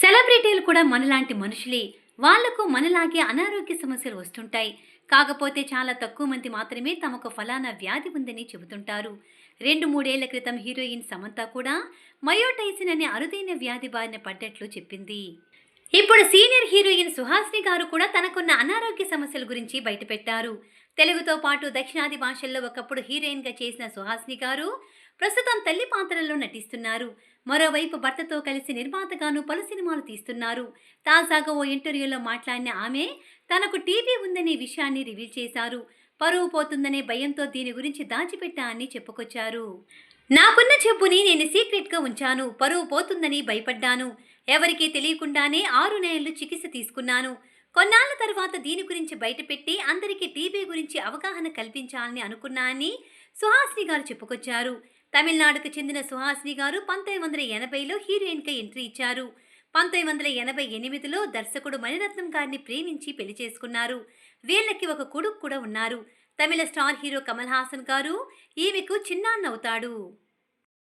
సెలబ్రిటీలు కూడా మనలాంటి మనుషులే. వాళ్ళకు మనలాగే అనారోగ్య సమస్యలు వస్తుంటాయి. కాకపోతే చాలా తక్కువ మంది మాత్రమే తమకు ఫలానా వ్యాధి ఉందని చెబుతుంటారు. రెండు మూడేళ్ళ క్రితం హీరోయిన్ సమంత కూడా మయోటైసిన్ అనే అరుదైన వ్యాధి బారిన పడ్డట్లు చెప్పింది. ఇప్పుడు సీనియర్ హీరోయిన్ సుహాసిని గారు కూడా తనకున్న అనారోగ్య సమస్యల గురించి బయటపెట్టారు. తెలుగుతో పాటు దక్షిణాది భాషల్లో ఒకప్పుడు హీరోయిన్గా చేసిన సుహాసిని గారు ప్రస్తుతం తల్లి పాత్రల్లో నటిస్తున్నారు. మరోవైపు భర్తతో కలిసి నిర్మాతగాను పలు సినిమాలు తీస్తున్నారు. తాజాగా ఓ ఇంటర్వ్యూలో మాట్లాడిన ఆమె తనకు టీవీ ఉందనే విషయాన్ని రివీల్ చేశారు. పరువు పోతుందనే భయంతో దీని గురించి దాచిపెట్టా అని చెప్పుకొచ్చారు. నాకున్న చెప్పుని నేను సీక్రెట్గా ఉంచాను. పరువు పోతుందని భయపడ్డాను. ఎవరికీ తెలియకుండానే ఆరు నెలలు చికిత్స తీసుకున్నాను. కొన్నాళ్ళ తర్వాత దీని గురించి బయటపెట్టి అందరికీ టీబీ గురించి అవగాహన కల్పించాలని అనుకున్నా అని సుహాసిని గారు చెప్పుకొచ్చారు. తమిళనాడుకు చెందిన సుహాసిని గారు పంతొమ్మిది వందల ఎనభైలో హీరోయిన్గా ఎంట్రీ ఇచ్చారు. పంతొమ్మిది వందల ఎనభై ఎనిమిదిలో దర్శకుడు మణిరత్నం గారిని ప్రేమించి పెళ్ళి చేసుకున్నారు. వీళ్ళకి ఒక కొడుకు కూడా ఉన్నారు. తమిళ స్టార్ హీరో కమల్ హాసన్ గారు ఈమెకు చిన్నాన్నవుతాడు.